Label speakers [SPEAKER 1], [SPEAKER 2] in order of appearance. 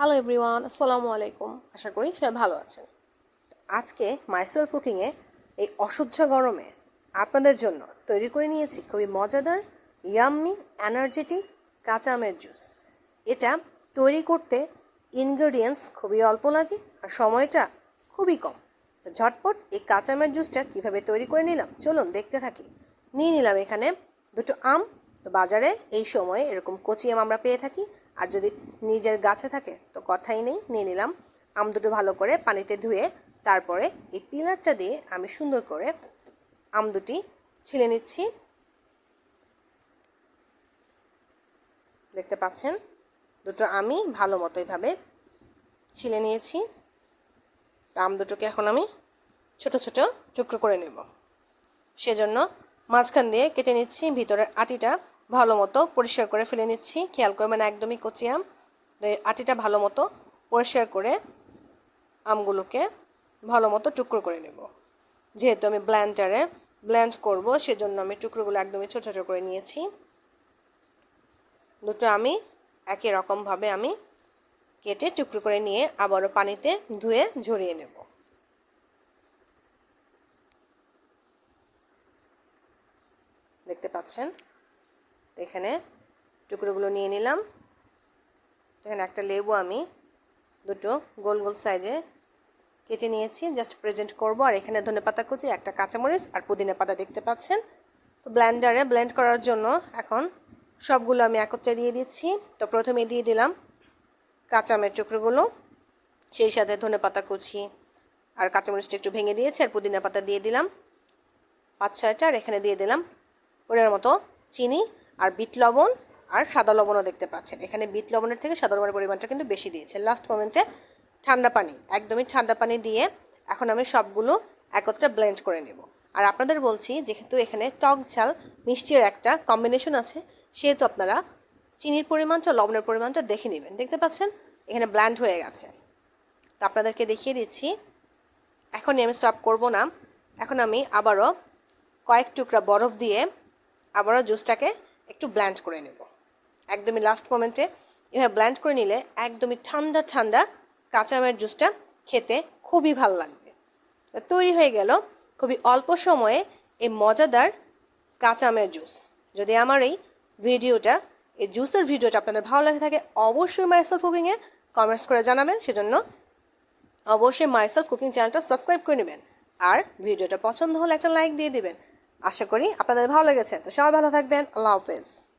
[SPEAKER 1] Hello everyone আসসালামু আলাইকুম আশা করি সবাই ভালো আছেন। আজকে মাইসেল কুকিংয়ে এই অসহ্য গরমে আপনাদের জন্য তৈরি করে নিয়েছি খুবই মজাদার ইয়াম্মি এনার্জেটিক কাঁচা আমের জুস এটা তৈরি করতে ইনগ্রেডিয়েন্টস খুবই অল্প লাগে আর সময়টা খুবই কম। ঝটপট এই কাঁচা আমের জুসটা কীভাবে তৈরি করে নিলাম, চলুন দেখতে থাকি। নিয়ে নিলাম এখানে দুটো আম। বাজারে এই সময়ে এরকম কচি আম আমরা পেয়ে থাকি। আর যদি নিজের গাছে থাকে, তো কথাই নেই, নিয়ে নিলাম। আম দুটো ভালো করে পানিতে ধুয়ে তারপরে এই পিলারটা দিয়ে আমি সুন্দর করে আম দুটি ছিলে নিচ্ছি। দেখতে পাচ্ছেন, দুটো আমি ভালো মতো এইভাবে ছিলে নিয়েছি। আম দুটোকে এখন আমি ছোট ছোট টুকরো করে নেব। সেজন্য মাঝখান দিয়ে কেটে নিচ্ছি, ভিতরের আটিটা। ভালো মতো পরিষ্কার করে ফেলে নিচ্ছি। খেয়াল করবেন একদমই কচি আম। আটিটা ভালো মতো পরিষ্কার করে আমগুলোকে ভালো মতো টুকরো করে নেব। যেহেতু আমি ব্ল্যান্ডারে ব্ল্যান্ড করব, সেজন্য আমি টুকরোগুলো একদমই ছোটো ছোটো করে নিয়েছি। দুটো আমি একই রকমভাবে আমি কেটে টুকরো করে নিয়ে আবারও পানিতে ধুয়ে ঝরিয়ে নেব। দেখতে পাচ্ছেন? এখানে টুকরোগুলো নিয়ে নিলাম। এখানে একটা লেবু আমি দুটো গোল গোল সাইজে কেটে নিয়েছি। জাস্ট প্রেজেন্ট করব। আর এখানে ধনে পাতা কুচি, একটা কাঁচামরিচ আর পুদিনা পাতা দেখতে পাচ্ছেন। তো ব্লেন্ডারে ব্লেন্ড করার জন্য এখন সবগুলো আমি একত্রে দিয়ে দিচ্ছি। তো প্রথমে দিয়ে দিলাম কাঁচামের টুকরোগুলো, সেই সাথে ধনে পাতা কুচি আর কাঁচামরিচটা একটু ভেঙে দিয়েছি আর পুদিনা পাতা দিয়ে দিলাম। পাঁচ ছয়টা, আর এখানে দিয়ে দিলাম ওটার মতো চিনি। আর বিট লবণ আর সাদা লবণও দেখতে পাচ্ছেন। এখানে বিট লবণের থেকে সাদা লবণের পরিমাণটা কিন্তু বেশি দিয়েছে লাস্ট মোমেন্টে ঠান্ডা পানি, একদমই ঠান্ডা পানি দিয়ে এখন আমি সবগুলো একত্রে ব্লেন্ড করে নেব। আর আপনাদের বলছি, যেহেতু এখানে টক ঝাল, মিষ্টির একটা কম্বিনেশন আছে, সেহেতু আপনারা চিনির পরিমাণটা, লবণের পরিমাণটা দেখে নেবেন। দেখতে পাচ্ছেন? এখানে ব্ল্যান্ড হয়ে গেছে। তো আপনাদেরকে দেখিয়ে দিচ্ছি। এখনই আমি সার্ভ করব না। এখন আমি আবারও কয়েক টুকরা বরফ দিয়ে আবারও জুসটাকে একটু ব্ল্যান্ড করে নেব। একদমই লাস্ট মোমেন্টে এভাবে ব্ল্যান্ড করে নিলে একদমই ঠান্ডা ঠান্ডা কাঁচা আমের জুসটা খেতে খুবই ভালো লাগবে। তৈরি হয়ে গেল খুবই অল্প সময়ে এই মজাদার কাঁচা আমের জুস যদি আমার এই ভিডিওটা, এই জুসের ভিডিওটা আপনাদের ভালো লাগে থাকে, অবশ্যই মাইসেলফ কুকিংয়ে কমেন্টস করে জানাবেন। সেজন্য অবশ্যই মাইসেলফ কুকিং চ্যানেলটা সাবস্ক্রাইব করে নেবেন। আর ভিডিওটা পছন্দ হলে একটা লাইক দিয়ে দিবেন। আশা করি আপনাদের ভালো লেগেছে। তো সবাই ভালো থাকবেন। আল্লাহ হাফেজ।